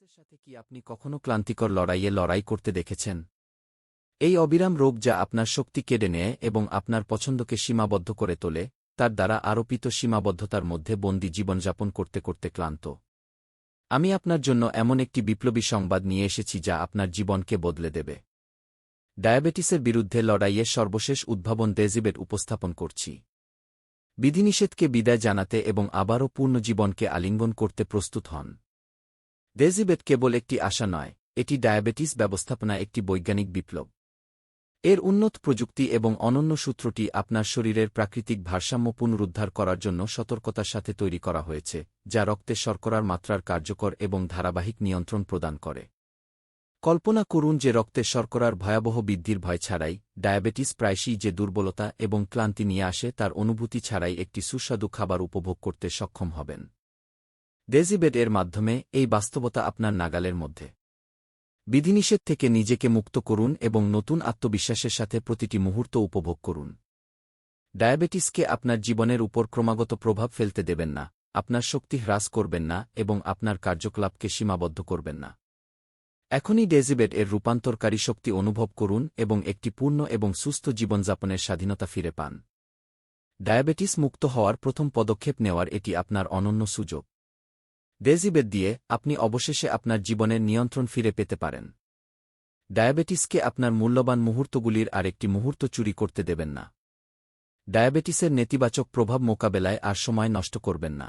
ডায়াবেটিসের সাথে কি আপনি কখনো ক্লান্তিকর লড়াইয়ে লড়াই করতে দেখেছেন? এই অবিরাম রোগ যা আপনার শক্তি কেড়ে নেয় এবং আপনার পছন্দকে সীমাবদ্ধ করে তোলে, তার দ্বারা আরোপিত সীমাবদ্ধতার মধ্যে বন্দি জীবনযাপন করতে করতে ক্লান্ত। আমি আপনার জন্য এমন একটি বিপ্লবী সংবাদ নিয়ে এসেছি যা আপনার জীবনকে বদলে দেবে। ডায়াবেটিসের বিরুদ্ধে লড়াইয়ের সর্বশেষ উদ্ভাবন ডেজিবেট উপস্থাপন করছি। বিধিনিষেধকে বিদায় জানাতে এবং আবারও পূর্ণ জীবনকে আলিঙ্গন করতে প্রস্তুত হন। ডেজিবেট কেবল একটি আশা নয়, এটি ডায়াবেটিস ব্যবস্থাপনা একটি বৈজ্ঞানিক বিপ্লব। এর উন্নত প্রযুক্তি এবং অনন্য সূত্রটি আপনার শরীরের প্রাকৃতিক ভারসাম্য পুনরুদ্ধার করার জন্য সতর্কতার সাথে তৈরি করা হয়েছে, যা রক্তে শর্করার মাত্রার কার্যকর এবং ধারাবাহিক নিয়ন্ত্রণ প্রদান করে। কল্পনা করুন যে রক্তে শর্করার ভয়াবহ বৃদ্ধির ভয় ছাড়াই ডায়াবেটিস প্রায়শই যে দুর্বলতা এবং ক্লান্তি নিয়ে আসে তার অনুভূতি ছাড়াই একটি সুস্বাদু খাবার উপভোগ করতে সক্ষম হবেন। ডেজিবেড এর মাধ্যমে এই বাস্তবতা আপনার নাগালের মধ্যে। বিধিনিষেধ থেকে নিজেকে মুক্ত করুন এবং নতুন আত্মবিশ্বাসের সাথে প্রতিটি মুহূর্ত উপভোগ করুন। ডায়াবেটিসকে আপনার জীবনের উপর ক্রমাগত প্রভাব ফেলতে দেবেন না, আপনার শক্তি হ্রাস করবেন না এবং আপনার কার্যকলাপকে সীমাবদ্ধ করবেন না। এখনই ডেজিবেট এর রূপান্তরকারী শক্তি অনুভব করুন এবং একটি পূর্ণ এবং সুস্থ জীবনযাপনের স্বাধীনতা ফিরে পান। ডায়াবেটিস মুক্ত হওয়ার প্রথম পদক্ষেপ নেওয়ার এটি আপনার অনন্য সুযোগ। ডেজিবেট দিয়ে আপনি অবশেষে আপনার জীবনের নিয়ন্ত্রণ ফিরে পেতে পারেন। ডায়াবেটিসকে আপনার মূল্যবান মুহূর্তগুলির আরেকটি মুহূর্ত চুরি করতে দেবেন না। ডায়াবেটিসের নেতিবাচক প্রভাব মোকাবেলায় আর সময় নষ্ট করবেন না।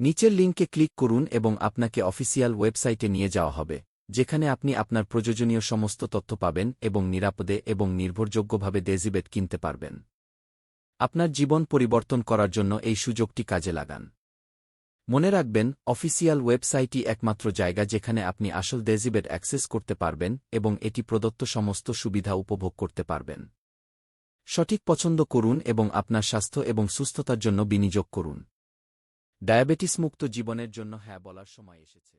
নিচের লিঙ্কে ক্লিক করুন এবং আপনাকে অফিসিয়াল ওয়েবসাইটে নিয়ে যাওয়া হবে, যেখানে আপনি আপনার প্রয়োজনীয় সমস্ত তথ্য পাবেন এবং নিরাপদে এবং নির্ভরযোগ্যভাবে ডেজিবেট কিনতে পারবেন। আপনার জীবন পরিবর্তন করার জন্য এই সুযোগটি কাজে লাগান। মনে রাখবেন, অফিসিয়াল ওয়েবসাইটই একমাত্র জায়গা যেখানে আপনি আসল ডেজিবেট অ্যাক্সেস করতে পারবেন এবং এটি প্রদত্ত সমস্ত সুবিধা উপভোগ করতে পারবেন। সঠিক পছন্দ করুন এবং আপনার স্বাস্থ্য এবং সুস্থতার জন্য বিনিয়োগ করুন। ডায়াবেটিস মুক্ত জীবনের জন্য হ্যাঁ বলার সময় এসেছে।